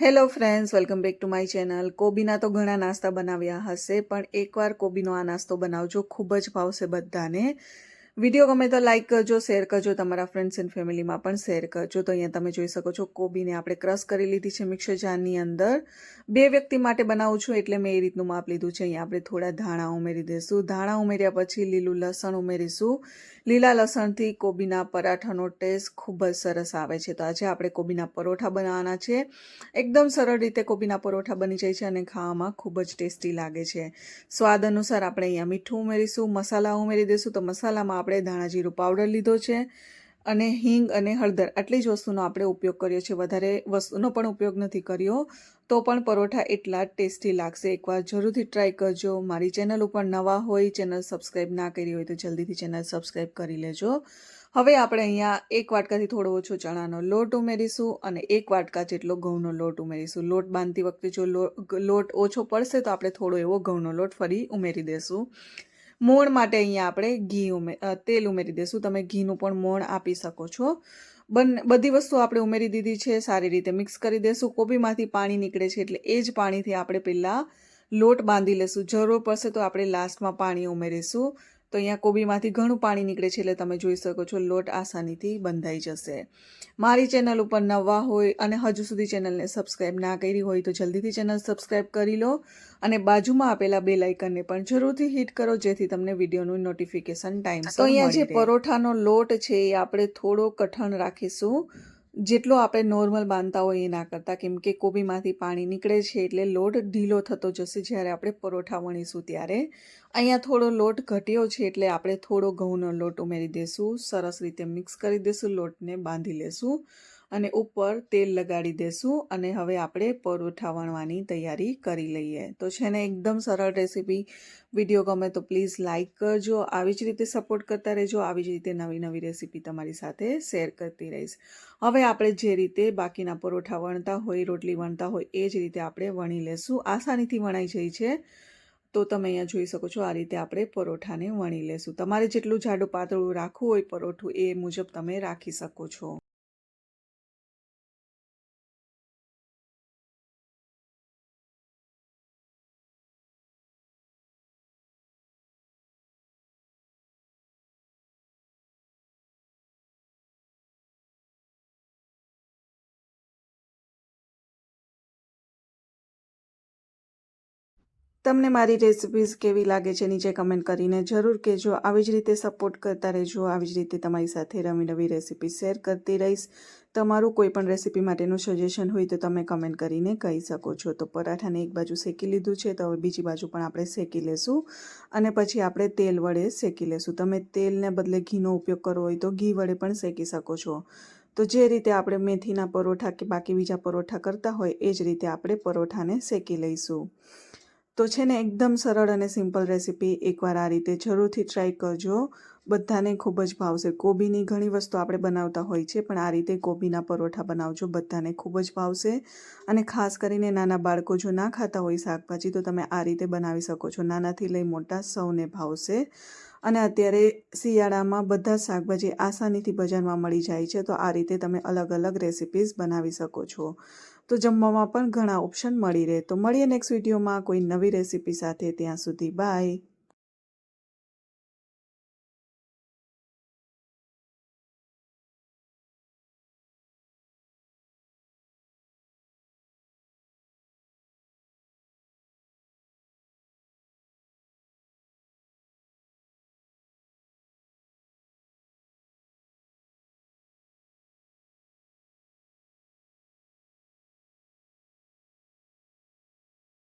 Hello friends welcome back to my channel કોબીના તો ઘણા નાસ્તા બનાવ્યા હશે, પણ એકવાર કોબીનો આ નાસ્તો બનાવજો. ખૂબ જ ભાવશે બધાને. વીડિયો ગમે તો લાઇક કરજો શેર કરજો, તમારા ફ્રેન્ડ્સ એન્ડ ફેમિલીમાં પણ શેર કરજો. તો અહીંયા તમે જોઈ શકો છો, કોબીને આપણે ક્રશ કરી લીધી છે મિક્સર જારની અંદર. બે વ્યક્તિ માટે બનાવું છું, એટલે મેં એ રીતનું માપ લીધું છે. અહીંયા આપણે થોડા ધાણા ઉમેરી દઈશું. ધાણા ઉમેર્યા પછી લીલું લસણ ઉમેરીશું. લીલા લસણથી કોબીના પરાઠાનો ટેસ્ટ ખૂબ જ સરસ આવે છે. તો આજે આપણે કોબીના પરોઠા બનાવવાના છે. એકદમ સરળ રીતે કોબીના પરોઠા બની જાય છે અને ખાવામાં ખૂબ જ ટેસ્ટી લાગે છે. સ્વાદ અનુસાર આપણે અહીંયા મીઠું ઉમેરીશું, મસાલા ઉમેરી દઈશું. તો મસાલામાં આપણે ધાણા જીરું પાવડર લીધો છે. અને હિંગ અને હળદર આટલી જ વસ્તુનો આપણે ઉપયોગ કર્યો છે. વધારે વસ્તુનો પણ ઉપયોગ નથી કર્યો. તો પણ પરોઠા એટલા ટેસ્ટી લાગશે. એકવાર જરૂરથી ટ્રાય કરજો. મારી ચેનલ ઉપર નવા હોય, ચેનલ સબસ્ક્રાઈબ ના કરી હોય તો જલ્દીથી ચેનલ સબસ્ક્રાઈબ કરી લેજો. હવે આપણે અહીંયા એક વાટકાથી થોડો ઓછો ચણાનો લોટ ઉમેરીશું અને એક વાટકા જેટલો ઘઉંનો લોટ ઉમેરીશું. લોટ બાંધતી વખતે જો લોટ ઓછો પડશે તો આપણે થોડો એવો ઘઉંનો લોટ ફરી ઉમેરી દઈશું મોણ માટે અહીંયા આપણે ઘી ઉમે તેલ ઉમેરી દઈશું. તમે ઘીનું પણ મોણ આપી શકો છો. બંને, બધી વસ્તુ આપણે ઉમેરી દીધી છે, સારી રીતે મિક્સ કરી દઈશું. કોબીમાંથી પાણી નીકળે છે એટલે એ જ પાણીથી આપણે પહેલાં લોટ બાંધી લેશું. જરૂર પડશે તો આપણે લાસ્ટમાં પાણી ઉમેરીશું. તો અહીંયા કોબીમાંથી ઘણું પાણી નીકળે છે એટલે તમે જોઈ શકો છો લોટ આસાનીથી બંધાઈ જશે. મારી ચેનલ ઉપર નવા હોય અને હજુ સુધી ચેનલને સબસ્ક્રાઈબ ના કરી હોય તો જલ્દીથી ચેનલ સબસ્ક્રાઈબ કરી લો અને બાજુમાં આપેલા બે લાઇકનને પણ જરૂરથી હિટ કરો જેથી તમને વિડીયોનું નોટિફિકેશન ટાઈમ તો અહીંયા જે પરોઠાનો લોટ છે એ આપણે થોડો કઠણ રાખીશું. જેટલો આપણે નોર્મલ બાંધતા હોય એ ના કરતાં. કેમ કે કોબીમાંથી પાણી નીકળે છે એટલે લોટ ઢીલો થતો જશે જ્યારે આપણે પરોઠા વણીશું ત્યારે. અહીંયા થોડો લોટ ઘટ્યો છે એટલે આપણે થોડો ઘઉંનો લોટ ઉમેરી દઈશું સરસ રીતે મિક્સ કરી દઈશું લોટને બાંધી લેશું. અને ઉપર તેલ લગાડી દેશું અને હવે આપણે પરોઠા વણવાની તૈયારી કરી લઈએ. તો છે ને એકદમ સરળ રેસીપી. વીડિયો ગમે તો પ્લીઝ લાઇક કરજો. આવી જ રીતે સપોર્ટ કરતા રહેજો. આવી જ રીતે નવી નવી રેસીપી તમારી સાથે શેર કરતી રહીશ. હવે આપણે જે રીતે બાકીના પરોઠા વણતા હોય, રોટલી વણતા હોય, એ જ રીતે આપણે વણી લેશું. આસાનીથી વણાઈ જાય છે. તો તમે અહીંયા જોઈ શકો છો, આ રીતે આપણે પરોઠાને વણી લેશું. તમારે જેટલું જાડું પાતળું રાખવું હોય, પરોઠું એ મુજબ તમે રાખી શકો છો. તમને મારી રેસિપીઝ કેવી લાગે છે નીચે કમેન્ટ કરીને જરૂર કહેજો. આવી જ રીતે સપોર્ટ કરતા રહેજો. આવી જ રીતે તમારી સાથે નવી નવી રેસિપી શેર કરતી રહીશ. તમારું કોઈ પણ રેસિપી માટેનું સજેશન હોય તો તમે કમેન્ટ કરીને કહી શકો છો. તો પરાઠાને એક બાજુ શેકી લીધું છે, તો હવે બીજી બાજુ પણ આપણે શેકી લેશું. અને પછી આપણે તેલ વડે શેકી લેશું. તમે તેલને બદલે ઘીનો ઉપયોગ કરવો હોય તો ઘી વડે પણ શેકી શકો છો. તો જે રીતે આપણે મેથીના પરોઠા કે બાકી બીજા પરોઠા કરતા હોય, એ જ રીતે આપણે પરોઠાને શેકી લઈશું. તો છે ને એકદમ સરળ અને સિમ્પલ રેસીપી એકવાર આ રીતે જરૂરથી ટ્રાય કરજો. બધાને ખૂબ જ ભાવશે. કોબીની ઘણી વસ્તુ આપણે બનાવતા હોય છે, પણ આ રીતે કોબીના પરોઠા બનાવજો. બધાને ખૂબ જ ભાવશે. અને ખાસ કરીને નાના બાળકો જો ના ખાતા હોય શાકભાજી, તો તમે આ રીતે બનાવી શકો છો. નાનાથી લઈ મોટા સૌને ભાવશે. અને અત્યારે શિયાળામાં બધા શાકભાજી આસાનીથી બજારમાં મળી જાય છે, તો આ રીતે તમે અલગ અલગ રેસિપીઝ બનાવી શકો છો. તો જમવામાં પણ ઘણા ઓપ્શન મળી રહે. તો મળીએ નેક્સ્ટ વિડીયોમાં કોઈ નવી રેસીપી સાથે. ત્યાં સુધી બાય